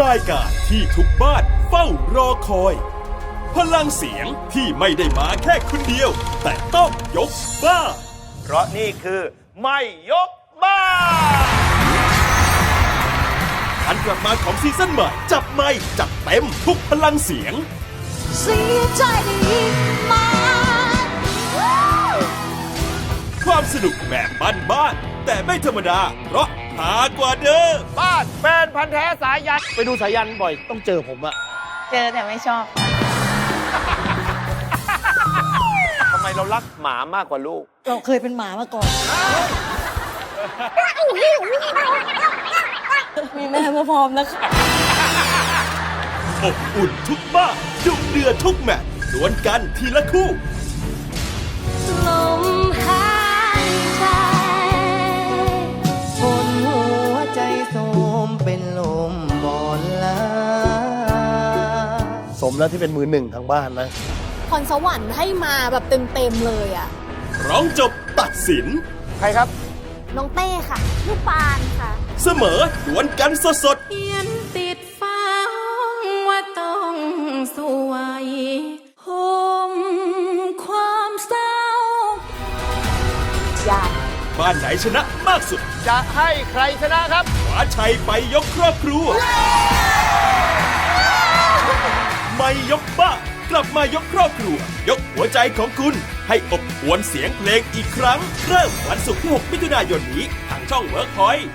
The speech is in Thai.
รายการที่ทุกบ้านเฝ้ารอคอย พลังเสียงที่ไม่ได้มาแค่คนเดียว แต่ต้องยกบ้านเพราะนี่คือไม่ยกบ้านการกลับมาของซีซั่นใหม่ จับไม่จัดเต็มทุกพลังเสียง เสียใจได้ยินมาความสนุกแบบบ้านๆแต่ไม่ธรรมดา เพราะ หากว่าเดิมบ้านแฟนพันธ์แท้สายยัน ไปดูสายันบ่อยต้องเจอผมอะเจอแต่ไม่ชอบทำไมเรารักหมามากกว่าลูก เราเคยเป็นหมามาก่อน มีแม่มาพร้อมนะคะ อบอุ่นทุกบ้านดุเดือดทุกแมตช์ดวลกันทีละคู่ ลม สมแล้วที่เป็นมือหนึ่งทางบ้านนะพรสวรรค์ให้มาแบบเต็มๆเลยอะ ร้องจบตัดสิน ใครครับ น้องเต้ค่ะ ลูกปานค่ะ เสมอดวลกันสดเขียนติดฟ้าว่าต้องสวยห่มความเศร้าๆบ้านไหนชนะมากสุด จะให้ใครชนะครับขวาชัยไปยกครอบครัวไม่ ยกบ้ากลับมายกครอบครัว ยกหัวใจของคุณ ให้อบอวนเสียงเพลงอีกครั้ง เริ่มวันศุกร์ที่ 6 มิถุนายนนี้ ทางช่องเวิร์กพอยต์